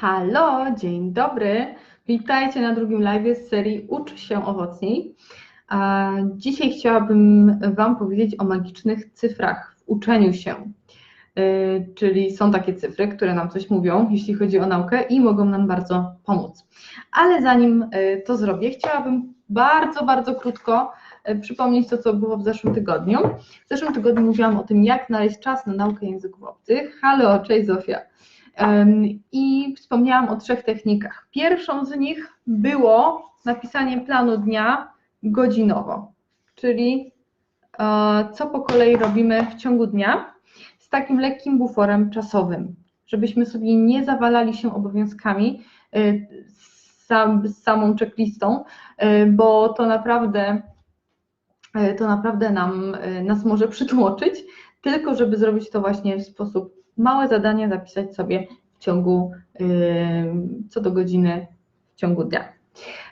Halo, dzień dobry. Witajcie na drugim live z serii Ucz się owocniej. Dzisiaj chciałabym Wam powiedzieć o magicznych cyfrach w uczeniu się. Y, czyli są takie cyfry, które nam coś mówią, jeśli chodzi o naukę i mogą nam bardzo pomóc. Ale zanim y, to zrobię, chciałabym bardzo, bardzo krótko y, przypomnieć to, co było w zeszłym tygodniu. W zeszłym tygodniu mówiłam o tym, jak znaleźć czas na naukę języków obcych. Halo, cześć Zofia. I wspomniałam o trzech technikach. Pierwszą z nich było napisanie planu dnia godzinowo, czyli e, co po kolei robimy w ciągu dnia z takim lekkim buforem czasowym, żebyśmy sobie nie zawalali się obowiązkami e, z samą checklistą, e, bo to naprawdę to naprawdę nam, nas może przytłoczyć, tylko żeby zrobić to właśnie w sposób małe zadanie zapisać sobie w ciągu, co do godziny w ciągu dnia.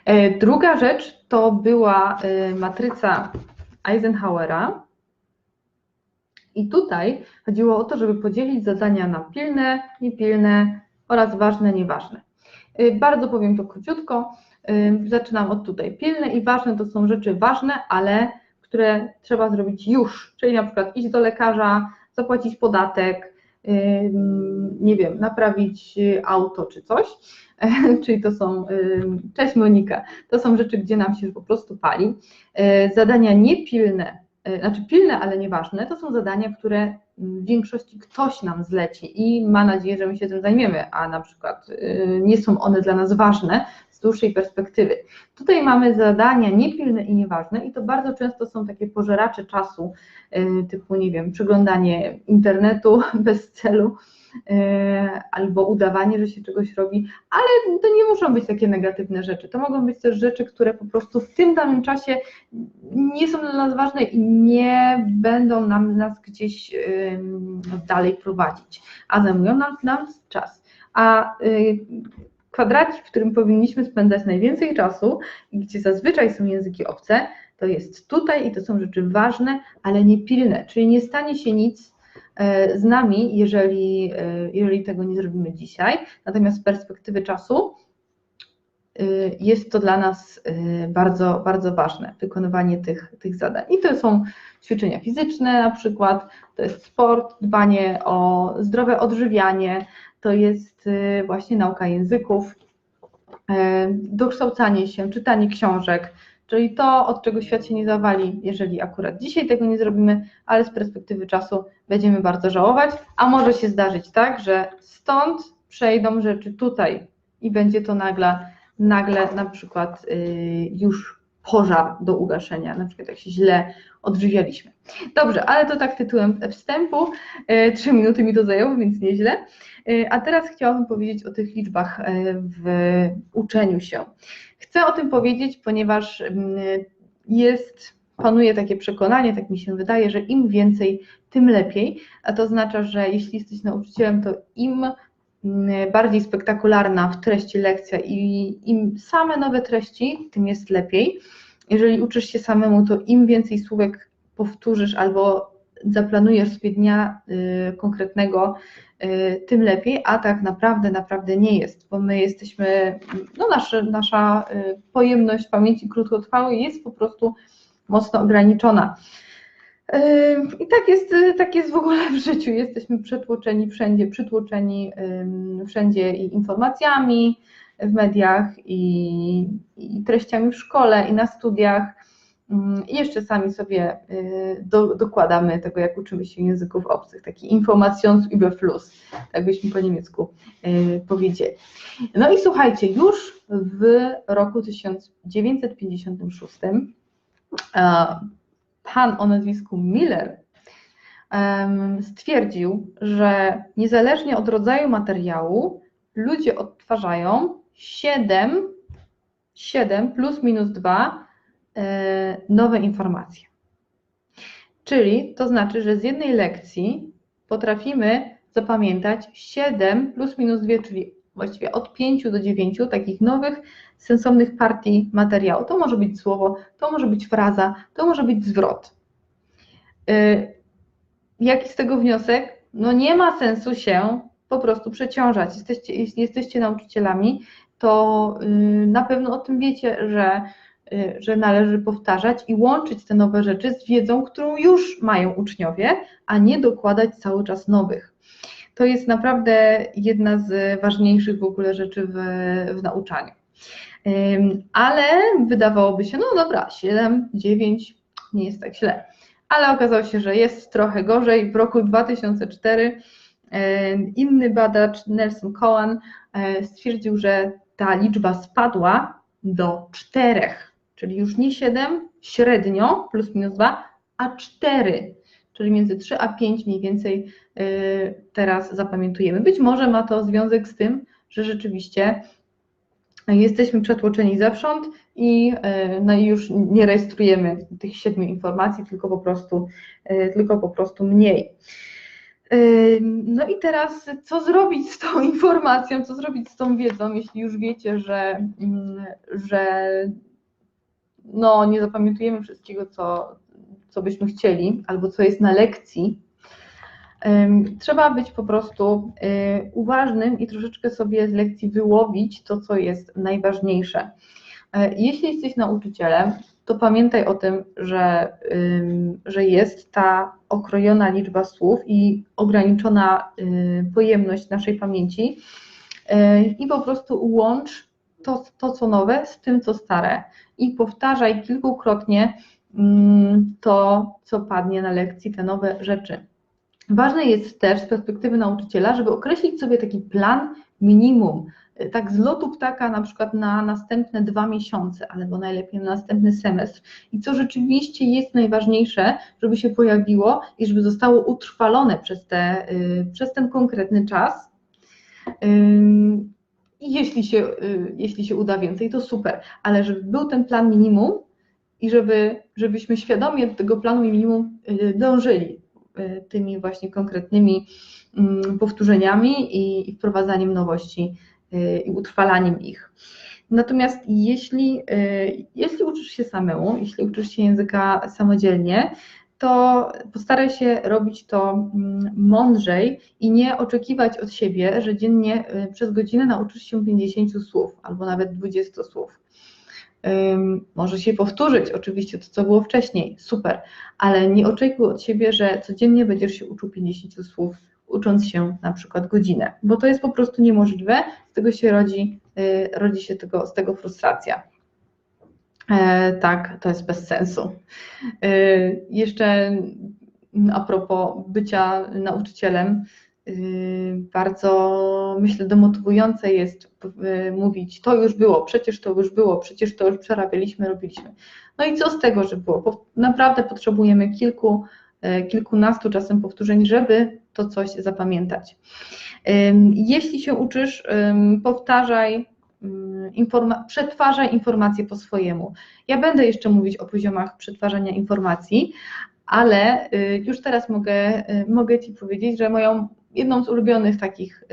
E, druga rzecz to była y, matryca Eisenhowera. I tutaj chodziło o to, żeby podzielić zadania na pilne, niepilne oraz ważne, nieważne. Y, bardzo powiem to króciutko. Y, zaczynam od tutaj. Pilne i ważne to są rzeczy ważne, ale które trzeba zrobić już, czyli na przykład iść do lekarza, zapłacić podatek, nie wiem, naprawić auto czy coś, czyli to są, cześć Monika, to są rzeczy, gdzie nam się po prostu pali. E, zadania niepilne, e, znaczy pilne, ale nieważne, to są zadania, które w większości ktoś nam zleci i ma nadzieję, że my się tym zajmiemy, a na przykład nie są one dla nas ważne z dłuższej perspektywy. Tutaj mamy zadania niepilne i nieważne i to bardzo często są takie pożeracze czasu, typu, nie wiem, przeglądanie internetu bez celu, E, albo udawanie, że się czegoś robi, ale to nie muszą być takie negatywne rzeczy. To mogą być też rzeczy, które po prostu w tym danym czasie nie są dla nas ważne i nie będą nam nas gdzieś dalej prowadzić, a zajmują nam, nam czas. A y, kwadracik, w którym powinniśmy spędzać najwięcej czasu gdzie zazwyczaj są języki obce, to jest tutaj i to są rzeczy ważne, ale nie pilne, czyli nie stanie się nic E, z nami, jeżeli, e, jeżeli tego nie zrobimy dzisiaj. Natomiast z perspektywy czasu e, jest to dla nas bardzo, bardzo ważne, wykonywanie tych, tych zadań. I to są ćwiczenia fizyczne na przykład, to jest sport, dbanie o zdrowe odżywianie, to jest właśnie nauka języków, dokształcanie się, czytanie książek, Czyli to, od czego świat się nie zawali, jeżeli akurat dzisiaj tego nie zrobimy, ale z perspektywy czasu będziemy bardzo żałować, a może się zdarzyć tak, że stąd przejdą rzeczy tutaj i będzie to nagle, nagle na przykład yy, już pożar do ugaszenia, na przykład jak się źle odżywialiśmy. Dobrze, ale to tak tytułem wstępu. Yy, trzy minuty mi to zajęło, więc nieźle. Yy, a teraz chciałabym powiedzieć o tych liczbach yy, w uczeniu się. Chcę o tym powiedzieć, ponieważ mm, jest, panuje takie przekonanie, tak mi się wydaje, że im więcej, tym lepiej, a to oznacza, że jeśli jesteś nauczycielem, to im bardziej spektakularna w treści lekcja i im same nowe treści, tym jest lepiej. Jeżeli uczysz się samemu, to im więcej słówek powtórzysz albo zaplanujesz sobie dnia y, konkretnego, y, tym lepiej, a tak naprawdę, naprawdę nie jest, bo my jesteśmy, no nasza, nasza y, pojemność pamięci krótkotrwałej jest po prostu mocno ograniczona. I tak jest, tak jest w ogóle w życiu. Jesteśmy przetłoczeni wszędzie, przytłoczeni wszędzie i informacjami w mediach, i, i treściami w szkole, i na studiach I jeszcze sami sobie y, do, dokładamy tego, jak uczymy się języków obcych, taki Informationsüberfluss, tak byśmy po niemiecku y, powiedzieli. No i słuchajcie, już w roku 1956 pan o nazwisku Miller stwierdził, że niezależnie od rodzaju materiału, ludzie odtwarzają 7, 7 plus minus 2 E, nowe informacje. Czyli to znaczy, że z jednej lekcji potrafimy zapamiętać 7 plus minus 2, czyli właściwie od 5 do 9 takich nowych, sensownych partii materiału. To może być słowo, to może być fraza, to może być zwrot. E, jaki z tego wniosek? No nie ma sensu się po prostu przeciążać. Jesteście, jeśli jesteście nauczycielami, to y, na pewno o tym wiecie, że, y, że należy powtarzać i łączyć te nowe rzeczy z wiedzą, którą już mają uczniowie, a nie dokładać cały czas nowych. To jest naprawdę jedna z ważniejszych w ogóle rzeczy w, w nauczaniu. Ale wydawałoby się, no dobra, 7, 9 nie jest tak źle. Ale okazało się, że jest trochę gorzej. W roku 2004 inny badacz, Nelson Cohen, e, stwierdził, że ta liczba spadła do 4, czyli już nie 7 średnio, plus minus 2, a 4, czyli między 3 a 5 mniej więcej e, teraz zapamiętujemy. Być może ma to związek z tym, że rzeczywiście jesteśmy przetłoczeni zewsząd i, e, no już nie rejestrujemy tych siedmiu informacji, tylko po prostu, e, tylko po prostu mniej. No i teraz, co zrobić z tą informacją, co zrobić z tą wiedzą, jeśli już wiecie, że, mm, że no, nie zapamiętujemy wszystkiego, co, co byśmy chcieli, albo co jest na lekcji, Trzeba być po prostu y, uważnym i troszeczkę sobie z lekcji wyłowić to, co jest najważniejsze. E, jeśli jesteś nauczycielem, to pamiętaj o tym, że, że jest ta okrojona liczba słów i ograniczona y, pojemność naszej pamięci e, i po prostu łącz to, to co nowe z tym, co stare i powtarzaj kilkukrotnie to, co padnie na lekcji, te nowe rzeczy. Ważne jest też z perspektywy nauczyciela, żeby określić sobie taki plan minimum, y, tak z lotu ptaka na przykład na następne dwa miesiące, albo najlepiej na następny semestr. I co rzeczywiście jest najważniejsze, żeby się pojawiło i żeby zostało utrwalone przez, te, y, przez ten konkretny czas. I jeśli się, y, jeśli się uda więcej, to super, ale żeby był ten plan minimum i żeby, żebyśmy świadomie do tego planu minimum dążyli Y, tymi właśnie konkretnymi mm, powtórzeniami i wprowadzaniem nowości y, i utrwalaniem ich. Natomiast jeśli, y, jeśli uczysz się samemu, jeśli uczysz się języka samodzielnie, to postaraj się robić to mm, mądrzej i nie oczekiwać od siebie, że dziennie przez godzinę nauczysz się 50 słów albo nawet 20 słów. Może się powtórzyć, oczywiście to, co było wcześniej, super, ale nie oczekuj od siebie, że codziennie będziesz się uczył 50 słów, ucząc się na przykład godzinę, bo to jest po prostu niemożliwe, z tego się rodzi, y, rodzi się tego, z tego frustracja. E, tak, to jest bez sensu. E, jeszcze a propos bycia nauczycielem, Y, bardzo, myślę, demotywujące jest y, mówić, to już było, przecież to już było, przecież to już przerabialiśmy, robiliśmy. No i co z tego, że było? Naprawdę potrzebujemy kilku, y, kilkunastu czasem powtórzeń, żeby to coś zapamiętać. Jeśli się uczysz, powtarzaj, informa przetwarzaj informacje po swojemu. Ja będę jeszcze mówić o poziomach przetwarzania informacji, ale już teraz mogę, mogę Ci powiedzieć, że moją jedną z ulubionych takich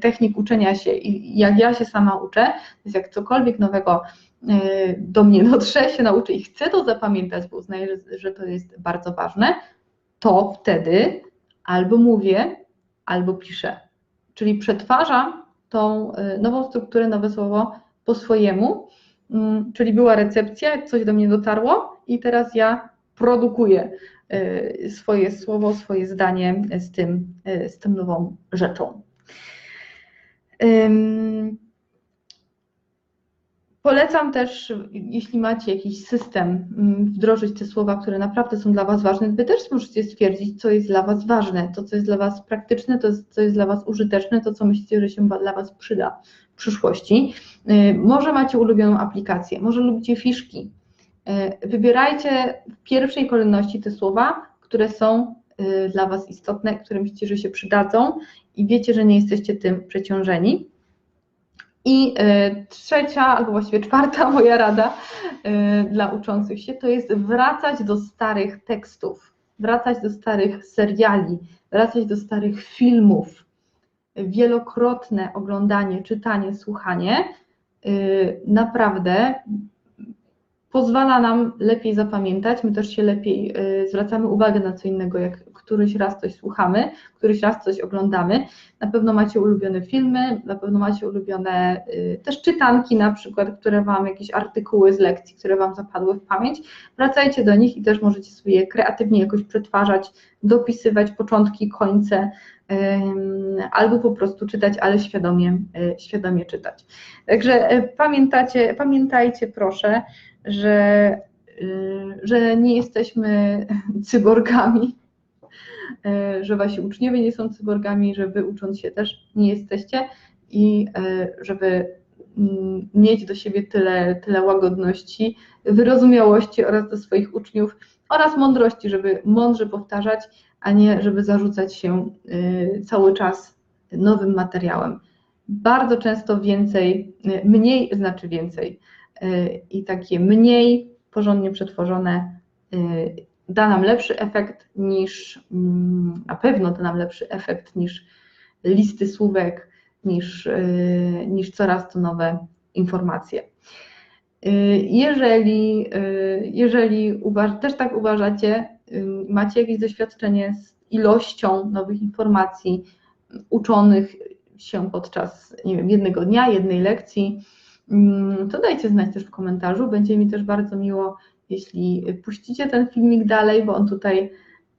technik uczenia się i jak ja się sama uczę, to jest jak cokolwiek nowego y, do mnie dotrze, się nauczę i chcę to zapamiętać, bo uznaję, że, to jest bardzo ważne, to wtedy albo mówię, albo piszę. Czyli przetwarzam tą y, nową strukturę, nowe słowo po swojemu, mm, czyli była recepcja, coś do mnie dotarło i teraz ja produkuję swoje słowo, swoje zdanie z tym, y, z tym nową rzeczą. Polecam też, jeśli macie jakiś system, mm, wdrożyć te słowa, które naprawdę są dla Was ważne. Wy też możecie stwierdzić, co jest dla Was ważne, to, co jest dla Was praktyczne, to, co jest dla Was użyteczne, to, co myślicie, że się dla Was przyda w przyszłości. Y, może macie ulubioną aplikację, może lubicie fiszki, wybierajcie w pierwszej kolejności te słowa, które są e, dla Was istotne, które myślicie, że się przydadzą i wiecie, że nie jesteście tym przeciążeni. I e, trzecia, albo właściwie czwarta moja rada dla uczących się, to jest wracać do starych tekstów, wracać do starych seriali, wracać do starych filmów. Wielokrotne oglądanie, czytanie, słuchanie naprawdę pozwala nam lepiej zapamiętać, my też się lepiej y, zwracamy uwagę na co innego, jak któryś raz coś słuchamy, któryś raz coś oglądamy. Na pewno macie ulubione filmy, na pewno macie ulubione y, też czytanki na przykład, które Wam, jakieś artykuły z lekcji, które Wam zapadły w pamięć. Wracajcie do nich i też możecie sobie kreatywnie jakoś przetwarzać, dopisywać początki, końce, albo po prostu czytać, ale świadomie, y, świadomie czytać. Także pamiętacie, pamiętajcie proszę, że, y, że nie jesteśmy cyborgami, y, że wasi uczniowie nie są cyborgami, że wy ucząc się też nie jesteście i y, żeby mm, mieć do siebie tyle, tyle łagodności, wyrozumiałości oraz do swoich uczniów oraz mądrości, żeby mądrze powtarzać, a nie żeby zarzucać się cały czas nowym materiałem. Bardzo często więcej, mniej znaczy więcej. Y, i takie mniej porządnie przetworzone y, da nam lepszy efekt niż, mm, na pewno da nam lepszy efekt niż listy słówek, niż, y, niż coraz to nowe informacje. Jeżeli, jeżeli uważ, też tak uważacie, macie jakieś doświadczenie z ilością nowych informacji uczonych się podczas nie wiem, jednego dnia, jednej lekcji, to dajcie znać też w komentarzu. Będzie mi też bardzo miło, jeśli puścicie ten filmik dalej, bo on tutaj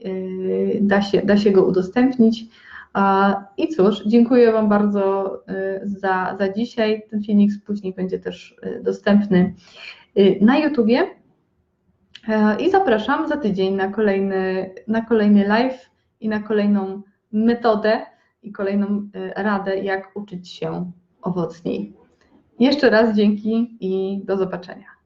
y, da się, da się go udostępnić. I cóż, dziękuję Wam bardzo y, za, za dzisiaj. Ten filmik później będzie też y, dostępny na YouTubie. I zapraszam za tydzień na kolejny, na kolejny live i na kolejną metodę i kolejną radę, jak uczyć się owocniej. Jeszcze raz dzięki i do zobaczenia.